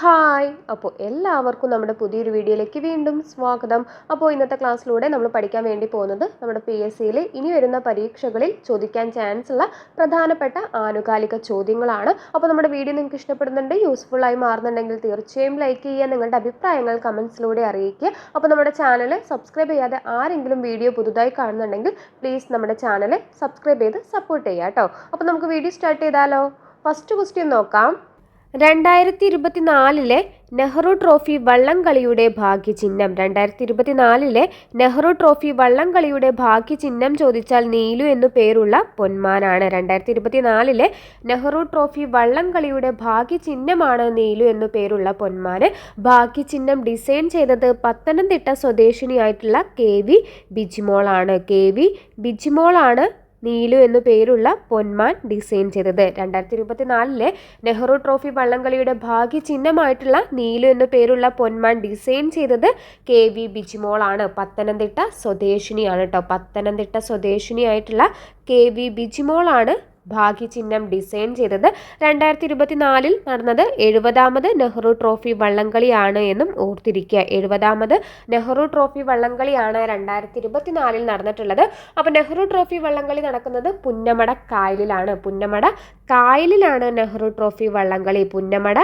Hi. അപ്പോൾ എല്ലാവർക്കും നമ്മുടെ പുതിയൊരു വീഡിയോയിലേക്ക് വീണ്ടും സ്വാഗതം. അപ്പോൾ ഇന്നത്തെ ക്ലാസ്സിലൂടെ നമ്മൾ പഠിക്കാൻ വേണ്ടി പോകുന്നത് നമ്മുടെ പി എസ് സിയിൽ ഇനി വരുന്ന പരീക്ഷകളിൽ ചോദിക്കാൻ ചാൻസ് ഉള്ള പ്രധാനപ്പെട്ട ആനുകാലിക ചോദ്യങ്ങളാണ്. അപ്പോൾ നമ്മുടെ വീഡിയോ നിങ്ങൾക്ക് ഇഷ്ടപ്പെടുന്നുണ്ട് ആയി മാറുന്നുണ്ടെങ്കിൽ തീർച്ചയായും ലൈക്ക് ചെയ്യുക നിങ്ങളുടെ അഭിപ്രായങ്ങൾ കമൻസിലൂടെ അറിയിക്കുക. അപ്പോൾ നമ്മുടെ ചാനൽ സബ്സ്ക്രൈബ് ചെയ്യാതെ ആരെങ്കിലും വീഡിയോ പുതുതായി കാണുന്നുണ്ടെങ്കിൽ പ്ലീസ് നമ്മുടെ ചാനൽ സബ്സ്ക്രൈബ് ചെയ്ത് സപ്പോർട്ട് ചെയ്യുക കേട്ടോ അപ്പോൾ നമുക്ക് വീഡിയോ സ്റ്റാർട്ട് ചെയ്താലോ? ഫസ്റ്റ് ക്വസ്റ്റ്യൻ നോക്കാം. രണ്ടായിരത്തി ഇരുപത്തിനാലിലെ നെഹ്റു ട്രോഫി വള്ളംകളിയുടെ ഭാഗ്യചിഹ്നം. രണ്ടായിരത്തി ഇരുപത്തിനാലിലെ നെഹ്റു ട്രോഫി വള്ളംകളിയുടെ ഭാഗ്യചിഹ്നം ചോദിച്ചാൽ നീലു എന്നു പേരുള്ള പൊന്മാനാണ്. രണ്ടായിരത്തി ഇരുപത്തിനാലിലെ നെഹ്റു ട്രോഫി വള്ളംകളിയുടെ ഭാഗ്യചിഹ്നമാണ് നീലു എന്നു പേരുള്ള പൊന്മാന്. ഭാഗ്യചിഹ്നം ഡിസൈൻ ചെയ്തത് പത്തനംതിട്ട സ്വദേശിനിയായിട്ടുള്ള കെ വി ബിജിമോളാണ്. കെ വി ബിജിമോളാണ് നീലു എന്നു പേരുള്ള പൊന്മാൻ ഡിസൈൻ ചെയ്തത്. രണ്ടായിരത്തി ഇരുപത്തി നാലിലെ നെഹ്റു ട്രോഫി വള്ളംകളിയുടെ ഭാഗ്യ ചിഹ്നമായിട്ടുള്ള നീലു എന്നു പേരുള്ള പൊന്മാൻ ഡിസൈൻ ചെയ്തത് കെ വി ബിജിമോളാണ്. പത്തനംതിട്ട സ്വദേശിനിയാണ് കേട്ടോ പത്തനംതിട്ട സ്വദേശിനിയായിട്ടുള്ള കെ വി ബിജിമോളാണ് ഭാഗ്യചിഹ്നം ഡിസൈൻ ചെയ്തത് രണ്ടായിരത്തി ഇരുപത്തിനാലിൽ നടന്നത് എഴുപതാമത് നെഹ്റു ട്രോഫി വള്ളംകളിയാണ് എന്നും ഓർത്തിരിക്കുക. എഴുപതാമത് നെഹ്റു ട്രോഫി വള്ളംകളിയാണ് രണ്ടായിരത്തി ഇരുപത്തിനാലിൽ നടന്നിട്ടുള്ളത്. അപ്പോൾ നെഹ്റു ട്രോഫി വള്ളംകളി നടക്കുന്നത് പുന്നമട കായലിലാണ്. പുന്നമട കായലിലാണ് നെഹ്റു ട്രോഫി വള്ളംകളി. പുന്നമട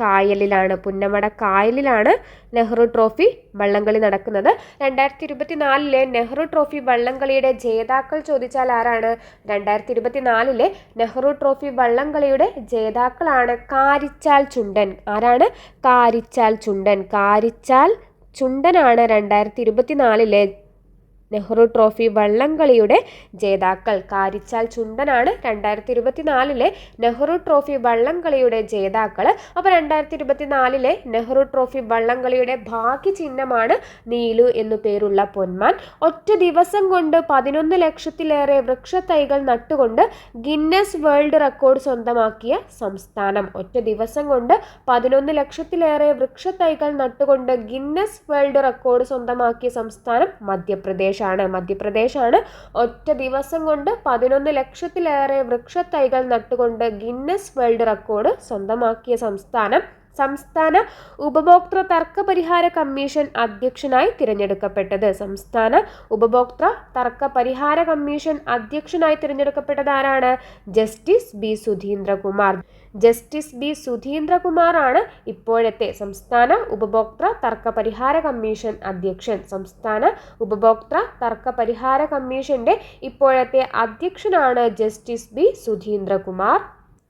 കായലിലാണ്. പുന്നമട കായലിലാണ് നെഹ്റു ട്രോഫി വള്ളംകളി നടക്കുന്നത്. രണ്ടായിരത്തി ഇരുപത്തിനാലിലെ നെഹ്റു ട്രോഫി വള്ളംകളിയുടെ ജേതാക്കൾ ചോദിച്ചാൽ ആരാണ്? രണ്ടായിരത്തി ഇരുപത്തിനാലിലെ നെഹ്റു ട്രോഫി വള്ളംകളിയുടെ ജേതാക്കളാണ് കാരിച്ചാൽ ചുണ്ടൻ. ആരാണ്? കാരിച്ചാൽ ചുണ്ടൻ. കാരിച്ചാൽ ചുണ്ടനാണ് രണ്ടായിരത്തി ഇരുപത്തിനാലിലെ നെഹ്റു ട്രോഫി വള്ളംകളിയുടെ ജേതാക്കൾ. കാരിച്ചാൽ ചുണ്ടനാണ് രണ്ടായിരത്തി ഇരുപത്തിനാലിലെ നെഹ്റു ട്രോഫി വള്ളംകളിയുടെ ജേതാക്കൾ. അപ്പോൾ രണ്ടായിരത്തി ഇരുപത്തിനാലിലെ നെഹ്റു ട്രോഫി വള്ളംകളിയുടെ ഭാഗ്യചിഹ്നമാണ് നീലു എന്നു പേരുള്ള പൊന്മാൻ. ഒറ്റ ദിവസം കൊണ്ട് പതിനൊന്ന് ലക്ഷത്തിലേറെ വൃക്ഷത്തൈകൾ നട്ടുകൊണ്ട് ഗിന്നസ് വേൾഡ് റെക്കോർഡ് സ്വന്തമാക്കിയ സംസ്ഥാനം. ഒറ്റ ദിവസം കൊണ്ട് പതിനൊന്ന് ലക്ഷത്തിലേറെ വൃക്ഷത്തൈകൾ നട്ടുകൊണ്ട് ഗിന്നസ് വേൾഡ് റെക്കോർഡ് സ്വന്തമാക്കിയ സംസ്ഥാനം മധ്യപ്രദേശ്. ആണ് മധ്യപ്രദേശാണ് ഒറ്റ ദിവസം കൊണ്ട് പതിനൊന്ന് ലക്ഷത്തിലേറെ വൃക്ഷത്തൈകൾ നട്ടുകൊണ്ട് ഗിന്നസ് വേൾഡ് റെക്കോർഡ് സ്വന്തമാക്കിയ സംസ്ഥാനം. സംസ്ഥാന ഉപഭോക്തൃ തർക്ക പരിഹാര കമ്മീഷൻ അധ്യക്ഷനായി തിരഞ്ഞെടുക്കപ്പെട്ടത്. സംസ്ഥാന ഉപഭോക്തൃ തർക്ക പരിഹാര കമ്മീഷൻ അധ്യക്ഷനായി തിരഞ്ഞെടുക്കപ്പെട്ടത് ആരാണ്? Justice B Sudheendra Kumar. Justice B സുധീന്ദ്രകുമാറാണ് ഇപ്പോഴത്തെ സംസ്ഥാന ഉപഭോക്തൃ തർക്ക പരിഹാര കമ്മീഷൻ അധ്യക്ഷൻ. സംസ്ഥാന ഉപഭോക്തൃ തർക്ക പരിഹാര കമ്മീഷന്റെ ഇപ്പോഴത്തെ അധ്യക്ഷനാണ് ജസ്റ്റിസ് ബി സുധീന്ദ്രകുമാർ.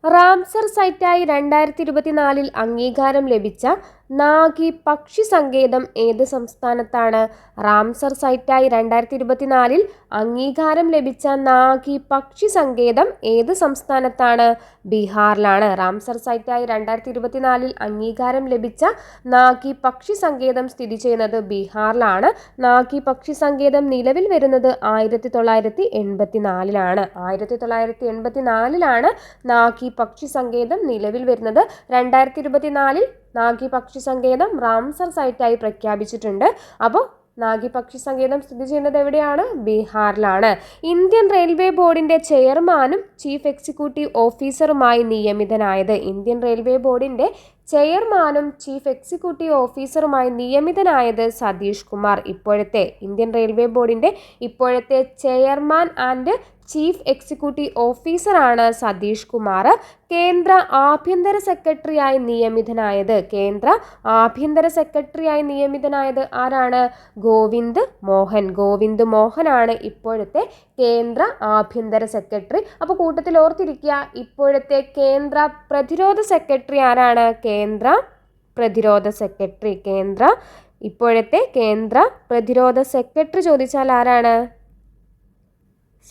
റാംസർ സൈറ്റായി രണ്ടായിരത്തി ഇരുപത്തിനാലിൽ അംഗീകാരം ലഭിച്ച നാഗി പക്ഷി സങ്കേതം ഏത് സംസ്ഥാനത്താണ്? റാംസർ സൈറ്റായി രണ്ടായിരത്തി ഇരുപത്തിനാലിൽ അംഗീകാരം ലഭിച്ച നാഗി പക്ഷി സങ്കേതം ഏത് സംസ്ഥാനത്താണ്? ബീഹാറിലാണ്. റാംസർ സൈറ്റായി രണ്ടായിരത്തി ഇരുപത്തിനാലിൽ അംഗീകാരം ലഭിച്ച നാഗി പക്ഷി സങ്കേതം സ്ഥിതി ചെയ്യുന്നത് ബീഹാറിലാണ്. നാഗി പക്ഷി സങ്കേതം നിലവിൽ വരുന്നത് ആയിരത്തി തൊള്ളായിരത്തി എൺപത്തി നാലിലാണ് ആയിരത്തി തൊള്ളായിരത്തി എൺപത്തി നാലിലാണ് നാഗി പക്ഷി സങ്കേതം നിലവിൽ വരുന്നത്. രണ്ടായിരത്തി ഇരുപത്തിനാലിൽ നാഗി പക്ഷി സങ്കേതം റാംസർ സൈറ്റായി പ്രഖ്യാപിച്ചിട്ടുണ്ട്. അപ്പോൾ നാഗി പക്ഷി സങ്കേതം സ്ഥിതി ചെയ്യുന്നത് എവിടെയാണ്? ബീഹാറിലാണ്. ഇന്ത്യൻ റെയിൽവേ ബോർഡിന്റെ ചെയർമാനും ചീഫ് എക്സിക്യൂട്ടീവ് ഓഫീസറുമായി നിയമിതനായത് ഇന്ത്യൻ റെയിൽവേ ബോർഡിന്റെ ചെയർമാനും ചീഫ് എക്സിക്യൂട്ടീവ് ഓഫീസറുമായി നിയമിതനായത് സതീഷ് കുമാർ. ഇപ്പോഴത്തെ ഇന്ത്യൻ റെയിൽവേ ബോർഡിന്റെ ഇപ്പോഴത്തെ ചെയർമാൻ ആൻഡ് ചീഫ് എക്സിക്യൂട്ടീവ് ഓഫീസറാണ് സതീഷ് കുമാർ. കേന്ദ്ര ആഭ്യന്തര സെക്രട്ടറിയായി നിയമിതനായത് കേന്ദ്ര ആഭ്യന്തര സെക്രട്ടറിയായി നിയമിതനായത് ആരാണ്? ഗോവിന്ദ് മോഹൻ. ഗോവിന്ദ് മോഹനാണ് ഇപ്പോഴത്തെ കേന്ദ്ര ആഭ്യന്തര സെക്രട്ടറി. അപ്പോൾ കൂട്ടത്തിൽ ഓർത്തിരിക്കുക ഇപ്പോഴത്തെ കേന്ദ്ര പ്രതിരോധ സെക്രട്ടറി ആരാണ്? കേന്ദ്ര പ്രതിരോധ സെക്രട്ടറി. കേന്ദ്ര ഇപ്പോഴത്തെ കേന്ദ്ര പ്രതിരോധ സെക്രട്ടറി ചോദിച്ചാൽ ആരാണ്?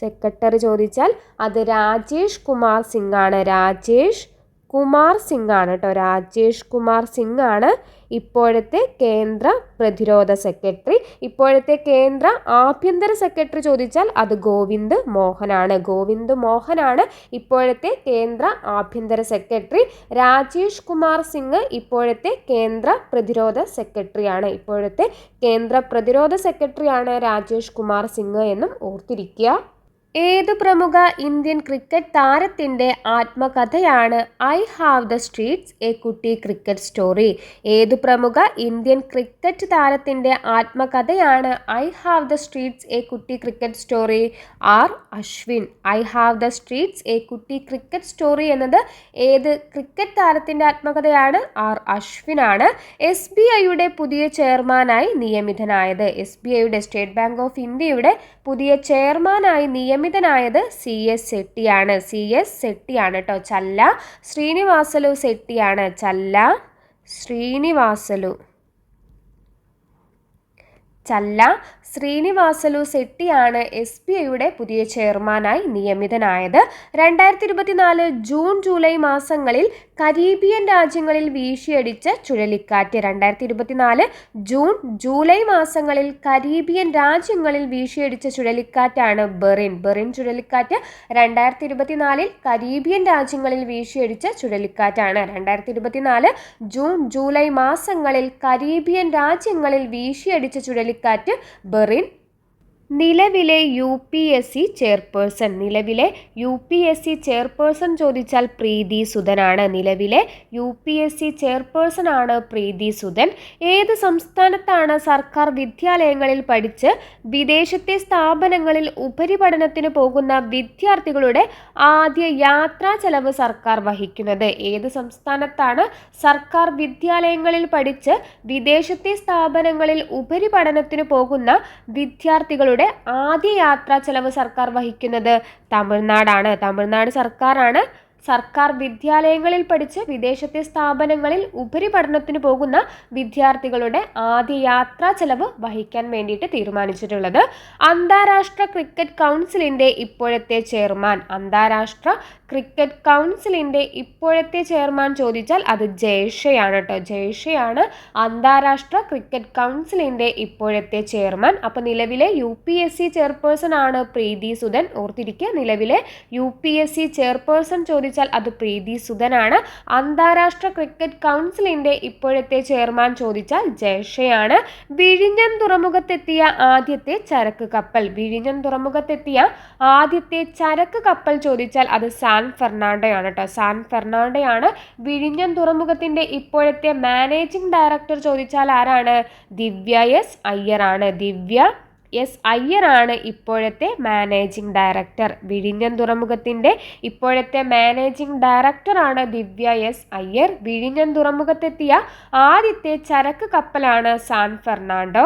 സെക്രട്ടറി ചോദിച്ചാൽ അത് രാജേഷ് കുമാർ സിംഗ് ആണ്. രാജേഷ് കുമാർ സിംഗ് ആണ് കേട്ടോ. രാജേഷ് കുമാർ സിംഗ് ആണ് ഇപ്പോഴത്തെ കേന്ദ്ര പ്രതിരോധ സെക്രട്ടറി. ഇപ്പോഴത്തെ കേന്ദ്ര ആഭ്യന്തര സെക്രട്ടറി ചോദിച്ചാൽ അത് ഗോവിന്ദ് മോഹനാണ്. ഗോവിന്ദ് മോഹനാണ് ഇപ്പോഴത്തെ കേന്ദ്ര ആഭ്യന്തര സെക്രട്ടറി. രാജേഷ് കുമാർ സിംഗ് ഇപ്പോഴത്തെ കേന്ദ്ര പ്രതിരോധ സെക്രട്ടറിയാണ്. ഇപ്പോഴത്തെ കേന്ദ്ര പ്രതിരോധ സെക്രട്ടറിയാണ് രാജേഷ് കുമാർ സിംഗ് എന്നും ഓർത്തിരിക്കുക. ഏതു പ്രമുഖ ഇന്ത്യൻ ക്രിക്കറ്റ് താരത്തിന്റെ ആത്മകഥയാണ് I have the streets a Kutti cricket story. ഏതു പ്രമുഖ ഇന്ത്യൻ ക്രിക്കറ്റ് താരത്തിന്റെ ആത്മകഥയാണ് I have the streets a Kutti cricket story? R Ashwin. I have the streets a Kutti cricket story എന്നത് ഏത് ക്രിക്കറ്റ് താരത്തിന്റെ ആത്മകഥയാണ്? R അശ്വിനാണ്. S B ഐയുടെ പുതിയ ചെയർമാനായി നിയമിതനായത്. എസ് ബി ഐയുടെ സ്റ്റേറ്റ് ബാങ്ക് ഓഫ് ഇന്ത്യയുടെ പുതിയ ചെയർമാനായി നിയമിതനായത് സി എസ് സെട്ടിയാണ്. സി എസ് സെട്ടിയാണ് കേട്ടോ ചല്ല. ശ്രീനിവാസലു സെട്ടിയാണ് ചല്ല. ശ്രീനിവാസലു. ചല്ല ശ്രീനിവാസലു സെട്ടിയാണ് എസ് ബി ഐയുടെ പുതിയ ചെയർമാനായി നിയമിതനായത്. രണ്ടായിരത്തി ഇരുപത്തിനാല് ജൂൺ ജൂലൈ മാസങ്ങളിൽ കരീബിയൻ രാജ്യങ്ങളിൽ വീശിയടിച്ച ചുഴലിക്കാറ്റ്. രണ്ടായിരത്തി ഇരുപത്തിനാല് ജൂൺ ജൂലൈ മാസങ്ങളിൽ കരീബിയൻ രാജ്യങ്ങളിൽ വീശിയടിച്ച ചുഴലിക്കാറ്റാണ് ബെറിൻ. ബെറിൻ ചുഴലിക്കാറ്റ് രണ്ടായിരത്തി ഇരുപത്തിനാലിൽ കരീബിയൻ രാജ്യങ്ങളിൽ വീശിയടിച്ച ചുഴലിക്കാറ്റാണ്. രണ്ടായിരത്തി ഇരുപത്തിനാല് ജൂൺ ജൂലൈ മാസങ്ങളിൽ കരീബിയൻ രാജ്യങ്ങളിൽ വീശിയടിച്ച ചുഴലിക്കാറ്റ് ബെറിൻ നിലവിലെ U P S C chairperson. നിലവിലെ U P S C chairperson ചോദിച്ചാൽ പ്രീതി സുധനാണ്. നിലവിലെ U P S C chairperson ആണ് പ്രീതി സുധൻ. ഏത് സംസ്ഥാനത്താണ് സർക്കാർ വിദ്യാലയങ്ങളിൽ പഠിച്ച് വിദേശത്തെ സ്ഥാപനങ്ങളിൽ ഉപരിപഠനത്തിന് പോകുന്ന വിദ്യാർത്ഥികളുടെ ആദ്യ യാത്രാ ചെലവ് സർക്കാർ വഹിക്കുന്നത്? ഏത് സംസ്ഥാനത്താണ് സർക്കാർ വിദ്യാലയങ്ങളിൽ പഠിച്ച് വിദേശത്തെ സ്ഥാപനങ്ങളിൽ ഉപരിപഠനത്തിന് പോകുന്ന വിദ്യാർത്ഥികളുടെ ആദ്യ യാത്രാ ചെലവ് സർക്കാർ വഹിക്കുന്നത് തമിഴ്നാടാണ്. തമിഴ്നാട് സർക്കാരാണ് സർക്കാർ വിദ്യാലയങ്ങളിൽ പഠിച്ച് വിദേശത്തെ സ്ഥാപനങ്ങളിൽ ഉപരിപഠനത്തിന് പോകുന്ന വിദ്യാർത്ഥികളുടെ ആദ്യ യാത്രാ ചെലവ് വഹിക്കാൻ വേണ്ടിയിട്ട് തീരുമാനിച്ചിട്ടുള്ളത്. അന്താരാഷ്ട്ര ക്രിക്കറ്റ് കൗൺസിലിന്റെ ഇപ്പോഴത്തെ ചെയർമാൻ അന്താരാഷ്ട്ര ക്രിക്കറ്റ് കൗൺസിലിന്റെ ഇപ്പോഴത്തെ ചെയർമാൻ ചോദിച്ചാൽ അത് ജയ്ഷയാണ് കേട്ടോ ജയ്ഷയാണ് അന്താരാഷ്ട്ര ക്രിക്കറ്റ് കൗൺസിലിന്റെ ഇപ്പോഴത്തെ ചെയർമാൻ. അപ്പോൾ നിലവിലെ U P S C chairperson ആണ് പ്രീതി സുധൻ. ഓർത്തിരിക്കുക നിലവിലെ U P S C chairperson ചോദിച്ചാൽ അത് പ്രീതി സുധനാണ്. അന്താരാഷ്ട്ര ക്രിക്കറ്റ് കൗൺസിലിന്റെ ഇപ്പോഴത്തെ ചെയർമാൻ ചോദിച്ചാൽ ജയ്ഷയാണ്. വിഴിഞ്ഞം തുറമുഖത്തെത്തിയ ആദ്യത്തെ ചരക്ക് കപ്പൽ. വിഴിഞ്ഞം തുറമുഖത്തെത്തിയ ആദ്യത്തെ ചരക്ക് കപ്പൽ ചോദിച്ചാൽ അത് സാൻ ഫെർണാണ്ടോയാണ് കേട്ടോ സാൻ ഫെർണാണ്ടോയാണ് വിഴിഞ്ഞം തുറമുഖത്തിന്റെ ഇപ്പോഴത്തെ മാനേജിംഗ് ഡയറക്ടർ ചോദിച്ചാൽ ആരാണ്? ദിവ്യ എസ് അയ്യറാണ് ദിവ്യ എസ് അയ്യറാണ് ഇപ്പോഴത്തെ മാനേജിംഗ് ഡയറക്ടർ. വിഴിഞ്ഞം തുറമുഖത്തിന്റെ ഇപ്പോഴത്തെ മാനേജിംഗ് ഡയറക്ടറാണ് ദിവ്യ എസ് അയ്യർ. വിഴിഞ്ഞം തുറമുഖത്തെത്തിയ ആദ്യത്തെ ചരക്ക് കപ്പലാണ് സാൻ ഫെർണാണ്ടോ?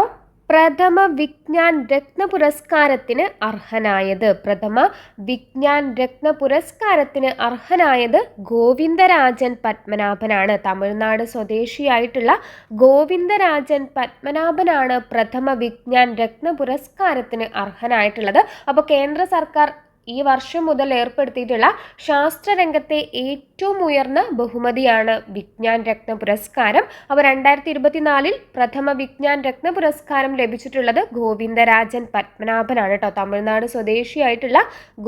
പ്രഥമ വിജ്ഞാൻ രത്ന പുരസ്കാരത്തിന് അർഹനായത്. പ്രഥമ വിജ്ഞാൻ രത്ന പുരസ്കാരത്തിന് അർഹനായത് ഗോവിന്ദരാജൻ പത്മനാഭനാണ്. തമിഴ്നാട് സ്വദേശിയായിട്ടുള്ള ഗോവിന്ദരാജൻ പത്മനാഭനാണ് പ്രഥമ വിജ്ഞാൻ രത്ന പുരസ്കാരത്തിന് അർഹനായിട്ടുള്ളത്. അപ്പോൾ കേന്ദ്ര സർക്കാർ ഈ വർഷം മുതൽ ഏർപ്പെടുത്തിയിട്ടുള്ള ശാസ്ത്രരംഗത്തെ ഏറ്റവും ഉയർന്ന ബഹുമതിയാണ് വിജ്ഞാൻ രത്ന പുരസ്കാരം. അപ്പോൾ രണ്ടായിരത്തി ഇരുപത്തിനാലിൽ പ്രഥമ വിജ്ഞാൻ രത്ന പുരസ്കാരം ലഭിച്ചിട്ടുള്ളത് ഗോവിന്ദരാജൻ പത്മനാഭനാണ് കേട്ടോ. തമിഴ്നാട് സ്വദേശിയായിട്ടുള്ള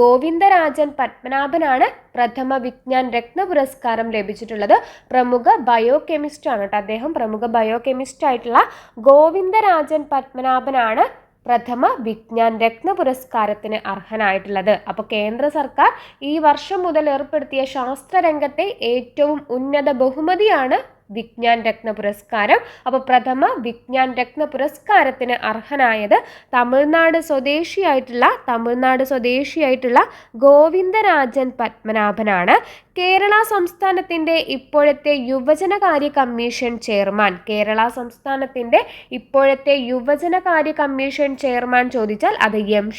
ഗോവിന്ദരാജൻ പത്മനാഭനാണ് പ്രഥമ വിജ്ഞാൻ രത്ന പുരസ്കാരം ലഭിച്ചിട്ടുള്ളത്. പ്രമുഖ ബയോ കെമിസ്റ്റ് ആണ് കേട്ടോ. അദ്ദേഹം പ്രമുഖ ബയോ കെമിസ്റ്റ് ആയിട്ടുള്ള ഗോവിന്ദരാജൻ പത്മനാഭനാണ് പ്രഥമ വിജ്ഞാൻ രത്ന പുരസ്കാരത്തിന് അർഹനായിട്ടുള്ളത്. അപ്പോൾ കേന്ദ്ര സർക്കാർ ഈ വർഷം മുതൽ ഏർപ്പെടുത്തിയ ശാസ്ത്രരംഗത്തെ ഏറ്റവും ഉന്നത ബഹുമതിയാണ് വിജ്ഞാൻ രത്ന പുരസ്കാരം. അപ്പോൾ പ്രഥമ വിജ്ഞാൻ രത്ന പുരസ്കാരത്തിന് അർഹനായത് തമിഴ്നാട് സ്വദേശിയായിട്ടുള്ള തമിഴ്നാട് സ്വദേശിയായിട്ടുള്ള ഗോവിന്ദരാജൻ പത്മനാഭനാണ്. കേരള സംസ്ഥാനത്തിന്റെ ഇപ്പോഴത്തെ യുവജനകാര്യ കമ്മീഷൻ ചെയർമാൻ. കേരള സംസ്ഥാനത്തിന്റെ ഇപ്പോഴത്തെ യുവജനകാര്യ കമ്മീഷൻ ചെയർമാൻ ചോദിച്ചാൽ അത് എം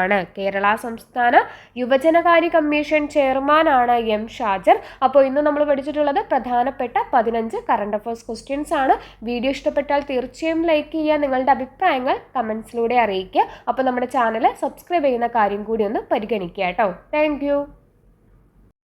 ആണ്. കേരള സംസ്ഥാന യുവജനകാര്യ കമ്മീഷൻ ചെയർമാനാണ് എം ഷാജർ. അപ്പോൾ ഇന്ന് നമ്മൾ പഠിച്ചിട്ടുള്ളത് പ്രധാനപ്പെട്ട പതിനഞ്ച് കറണ്ട് അഫയേഴ്സ് ക്വസ്റ്റ്യൻസ് ആണ്. വീഡിയോ ഇഷ്ടപ്പെട്ടാൽ തീർച്ചയായും ലൈക്ക് ചെയ്യുക നിങ്ങളുടെ അഭിപ്രായങ്ങൾ കമൻസിലൂടെ അറിയിക്കുക. അപ്പോൾ നമ്മുടെ ചാനൽ സബ്സ്ക്രൈബ് ചെയ്യുന്ന കാര്യം കൂടി ഒന്ന് പരിഗണിക്കുക കേട്ടോ. താങ്ക്